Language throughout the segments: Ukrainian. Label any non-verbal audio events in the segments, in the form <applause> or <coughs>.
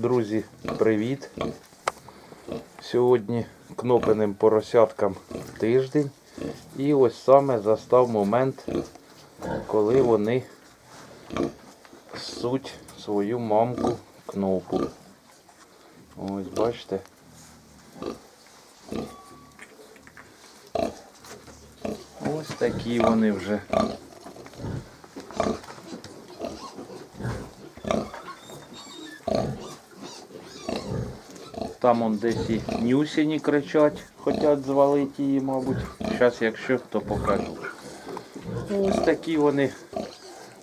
Друзі, привіт! Сьогодні кнопеним поросяткам тиждень. І ось саме застав момент, коли вони суть свою мамку кнопу. Ось бачите. Ось такі вони вже. Там он десь і нюсіні кричать, хочуть звалити її, мабуть. Зараз, якщо, то покажу. Ось такі вони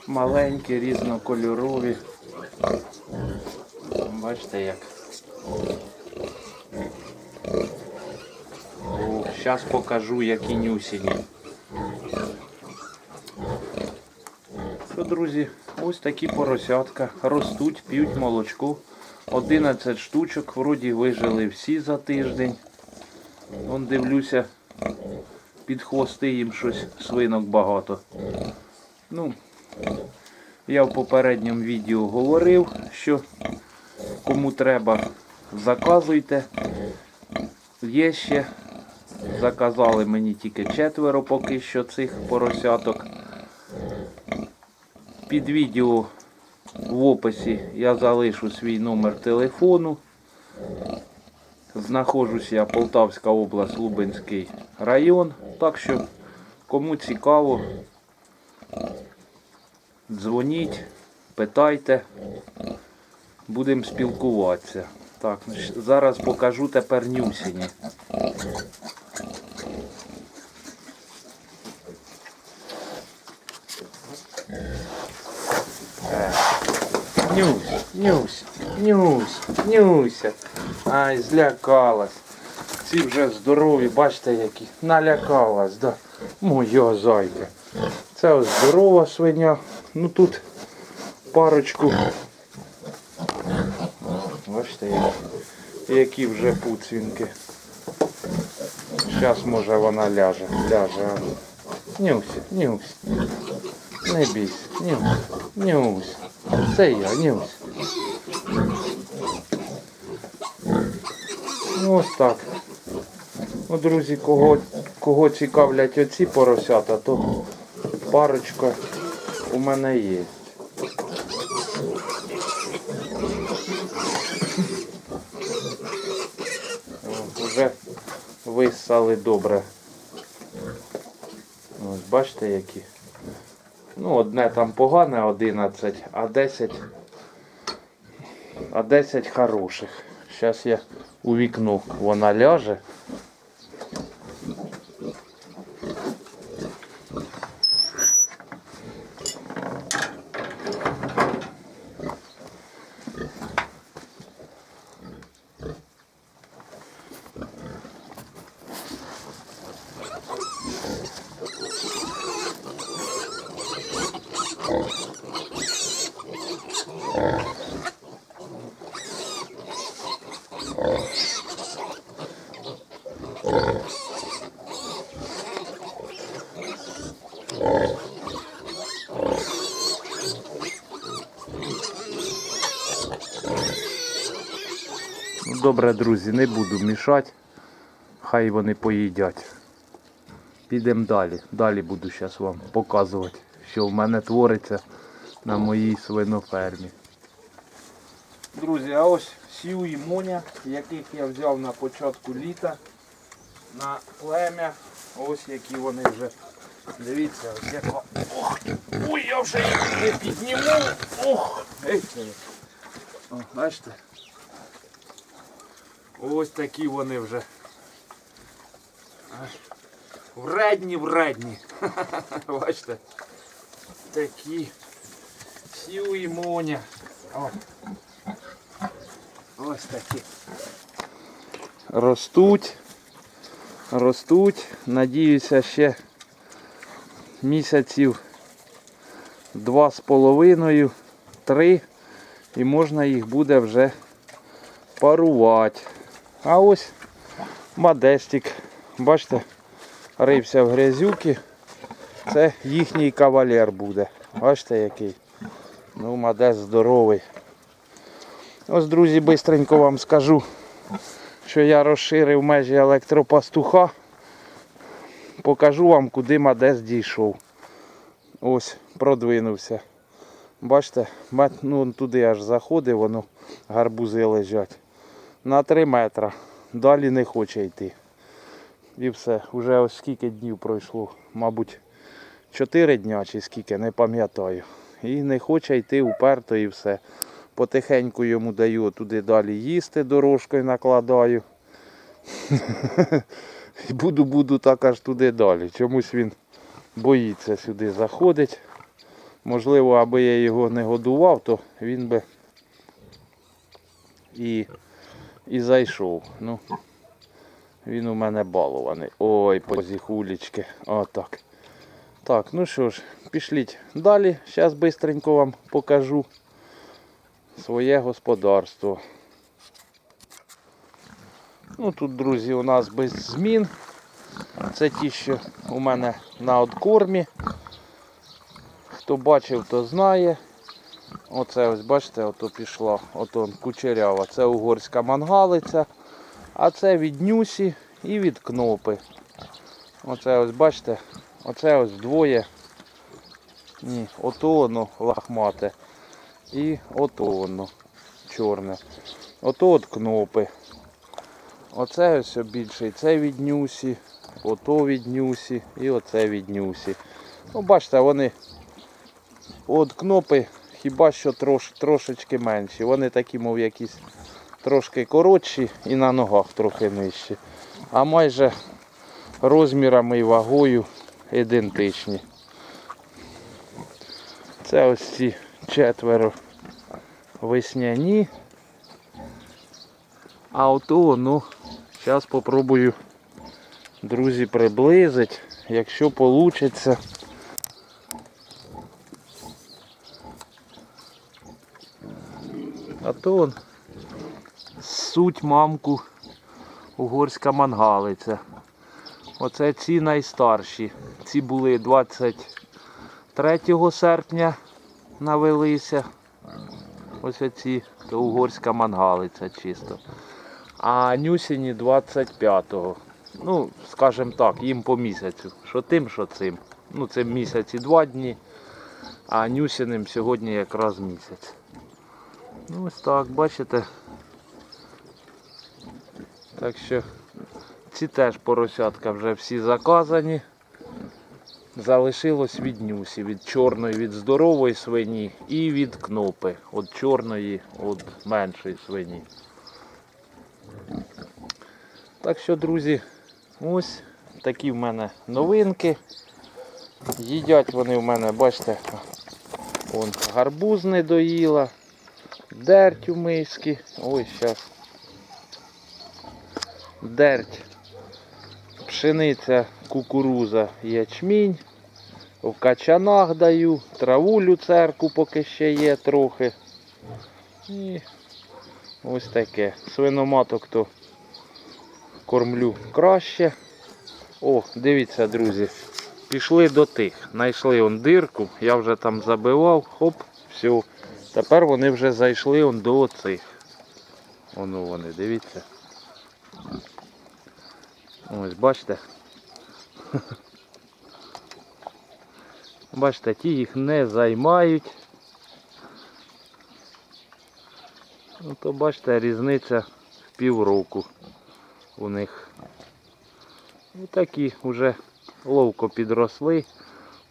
маленькі, різнокольорові. Бачите як. Зараз покажу, які нюсіні. Друзі, ось такі поросятка ростуть, п'ють молочко. 11 штучок, вроді вижили всі за тиждень. Вон дивлюся, під хвости їм щось свинок багато. Ну, я в попередньому відео говорив, що кому треба, заказуйте. Є ще. Заказали мені тільки четверо поки що цих поросяток. Під відео в описі я залишу свій номер телефону. Знаходжусь я Полтавська область, Лубенський район. Так що, кому цікаво, дзвоніть, питайте, будемо спілкуватися. Так, зараз покажу тепер нюсіні. Нюсь, Нюсь, Нюсь, Нюся. Ай, злякалась. Ці вже здорові, бачите які. Налякалась, да. Моя зайка. Це ось здорова свиня. Ну тут парочку. Бачите, які, вже пуцвінки. Зараз може вона ляже. Ляже. Нюся, Нюсь. Не бійся. Нюсь, Нюсь. Це я, Нюсь. Ну, ось так. Ну, друзі, кого, кого цікавлять оці поросята, то парочка у мене є. Вже висали добре. Ось бачите які. Ну, одне там погане 11, а 10. А 10 хороших. Зараз я у вікно вона ляже. Добре, друзі, не буду мішати. Хай вони поїдять. Підемо далі. Далі буду зараз вам показувати, що в мене твориться на моїй свинофермі. Друзі, а ось сів і моня, яких я взяв на початку літа на плем'я. Ось які вони вже. Дивіться, ось яка. Ох, ой, я вже їх не підніму. Ох. Бачите? Ось такі вони вже. Вредні, вредні. <laughs> Бачите? Такі. Сів і моня. О. Ось такі. Ростуть. Ростуть. Надіюся, ще місяців два з половиною, три. І можна їх буде вже парувати. А ось модестик. Бачите, рився в грязюки. Це їхній кавалер буде. Бачите який. Ну, модест здоровий. Ось, друзі, бистренько вам скажу, що я розширив межі електропастуха. Покажу вам, куди Мадес дійшов. Ось, продвинувся. Бачите, ну, туди аж заходив, воно гарбузи лежать. На 3 метра. Далі не хоче йти. І все. Уже ось скільки днів пройшло. Мабуть, 4 дня чи скільки, не пам'ятаю. І не хоче йти уперто і все. Потихеньку йому даю туди далі їсти, дорожкою накладаю. <laughs> І буду, буду так аж туди далі. Чомусь він боїться сюди заходить. Можливо, аби я його не годував, то він би і, і зайшов. Ну, він у мене балований. Ой, позіхулечки. Отак. Так, ну що ж, пішліть далі. Зараз швидко вам покажу своє господарство. Ну тут, друзі, у нас без змін. Це ті, що у мене на откормі. Хто бачив, то знає. Оце ось, бачите, ото пішла, ото кучерява. Це угорська мангалиця. А це від нюсі і від кнопи. Оце ось, бачите, оце ось двоє. Ні, ото воно лахмате. І ото воно чорне. Ото от кнопи. Оце ось більший, це від нюсі, ото від нюсі і оце від нюсі. Ну, бачите, вони от кнопи хіба що трош, трошечки менші. Вони такі, мов якісь трошки коротші і на ногах трохи нижчі. А майже розмірами і вагою ідентичні. Це ось ці четверо весняні. А ото, ну, зараз попробую, друзі, приблизить, якщо вийде. То он суть мамку угорська мангалиця. Оце ці найстарші. Ці були 23 серпня навелися. Ось ці то угорська мангалиця чисто. А нюсіні 25-го. Ну, скажімо так, їм по місяцю. Що тим, що цим. Ну, це місяці два дні, а нюсіним сьогодні якраз місяць. Ну ось так, бачите. Так що ці теж поросятка вже всі заказані. Залишилось від нюсі, від чорної, від здорової свині і від кнопи. Від чорної, від меншої свині. Так що, друзі, ось такі в мене новинки. Їдять вони в мене, бачите, вон гарбуз не доїла, дерть у миски. Ой, зараз. Дерть, пшениця, кукуруза, ячмінь. В качанах даю, траву люцерку поки ще є трохи. І ось таке. Свиноматок то кормлю краще. О, дивіться, друзі. Пішли до тих. Знайшли он дирку, я вже там забивав, хоп, все. Тепер вони вже зайшли он до оцих. Воно вони, дивіться. Ось, бачите. <laughs> Бачите, ті їх не займають. Ну то бачите, різниця в півроку у них. Ну такі вже ловко підросли.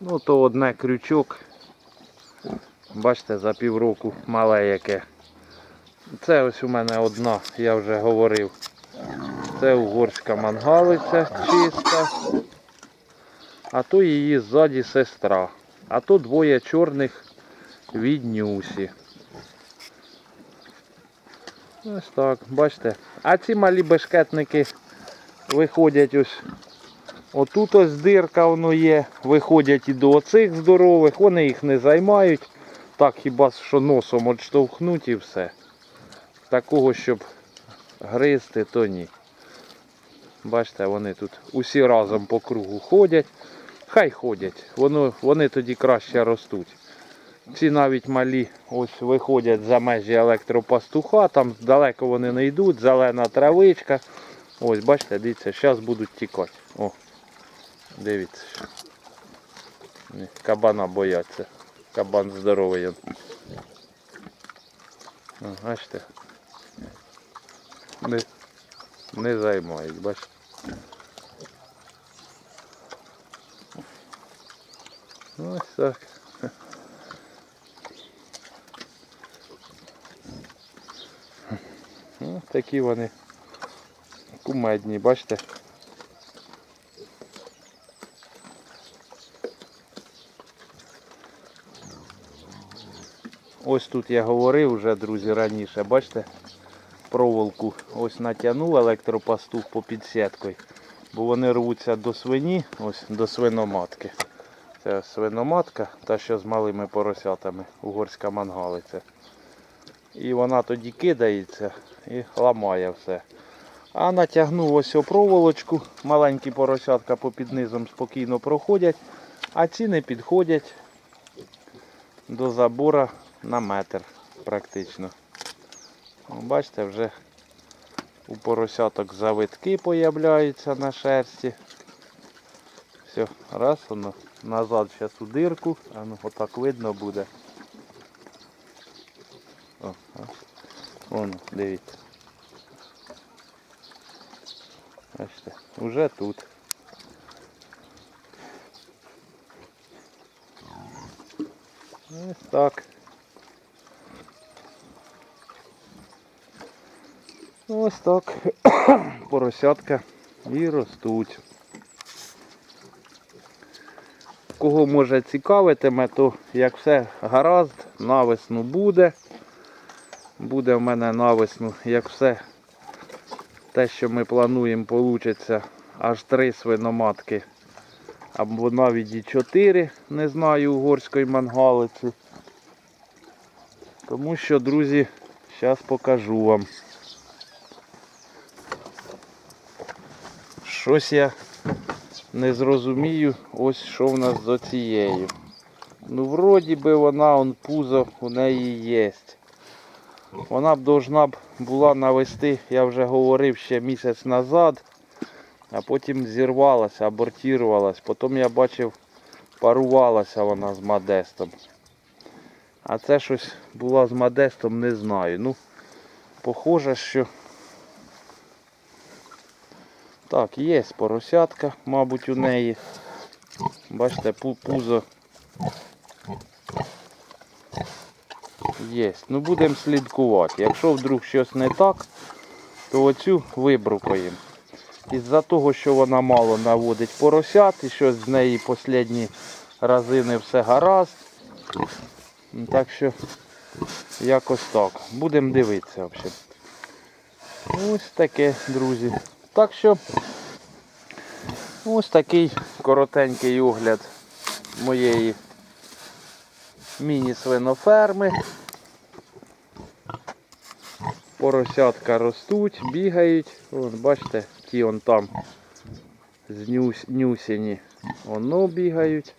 Ну то одне крючок. Бачите, за півроку мале яке. Це ось у мене одна, я вже говорив. Це угорська мангалиця чиста. А то її ззаді сестра. А то двоє чорних від нюсі. Ось так, бачите. А ці малі бешкетники виходять ось. Отут ось дирка воно є. Виходять і до оцих здорових, вони їх не займають. Так хіба що носом відштовхнуть і все. Такого, щоб гризти, то ні. Бачите, вони тут усі разом по кругу ходять. Хай ходять, воно, вони тоді краще ростуть. Ці навіть малі ось виходять за межі електропастуха, там далеко вони не йдуть, зелена травичка. Ось, бачите, дивіться, зараз будуть тікати. О, дивіться. Кабана бояться. Кабан здоровий. он. Бачите? Не, не займають, бачите. Ось так. Ну, такі вони кумедні, бачите? Ось тут я говорив вже, друзі, раніше, бачите, проволоку ось натягнув електропастух по підсіткою, бо вони рвуться до свині, ось до свиноматки. Це свиноматка, та що з малими поросятами, угорська мангалиця. І вона тоді кидається і ламає все. А натягнув ось о проволочку, маленькі поросятка попід низом спокійно проходять, а ці не підходять до забора на метр практично. Бачите, вже у поросяток завитки появляються на шерсті. Все, раз воно назад зараз у дирку, а ну отак видно буде. О. Вон, дивіться. Бачите, уже тут. Ось так. Ось так. <coughs> Поросятка і ростуть. Кого може цікавитиме, то як все гаразд, навесну буде. Буде в мене навесну, як все те, що ми плануємо, вийде аж три свиноматки. Або навіть і чотири, не знаю, угорської мангалиці. Тому що, друзі, зараз покажу вам. Щось я не зрозумію, ось що в нас з оцією. Ну, вроді би вона, он пузо у неї є. Вона б должна б була навести, я вже говорив ще місяць назад, а потім зірвалася, абортувалась. Потім я бачив, парувалася вона з Модестом. А це щось була з Модестом, не знаю. Ну, похоже, що так, є поросятка, мабуть, у неї. Бачите, пузо Є. Ну будемо слідкувати. Якщо вдруг щось не так, то оцю вибрукаємо. Із-за того, що вона мало наводить поросят і щось з неї останні рази не все гаразд. Ну, Так що якось так. Будемо дивитися взагалі. Ось таке, друзі. Так що ось такий коротенький огляд моєї міні-свиноферми. Поросятка ростуть, бігають. Вон, бачите, ті он там знюс, нюсені. Воно бігають.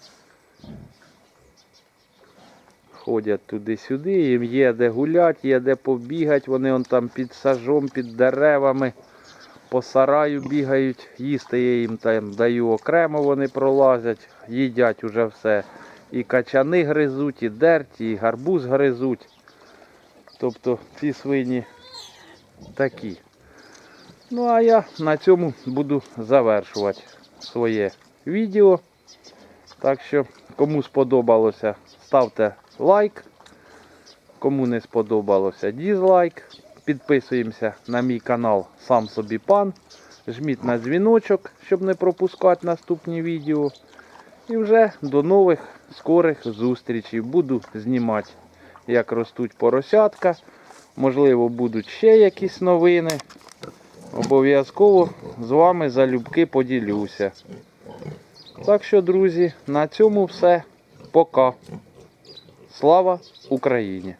Ходять туди-сюди, їм є де гулять, є де побігати. Вони он там під сажом, під деревами. По сараю бігають, їсти я їм там даю окремо, вони пролазять, їдять уже все. І качани гризуть, і дерть, і гарбуз гризуть. Тобто ці свині такі. Ну а я на цьому буду завершувати своє відео. Так що, кому сподобалося, ставте лайк. Кому не сподобалося, дізлайк. Підписуємося на мій канал Сам собі пан. Жміть на дзвіночок, щоб не пропускати наступні відео. І вже до нових скорих зустрічей. Буду знімати, як ростуть поросятка. Можливо, будуть ще якісь новини. Обов'язково з вами залюбки поділюся. Так що, друзі, на цьому все. Пока. Слава Україні!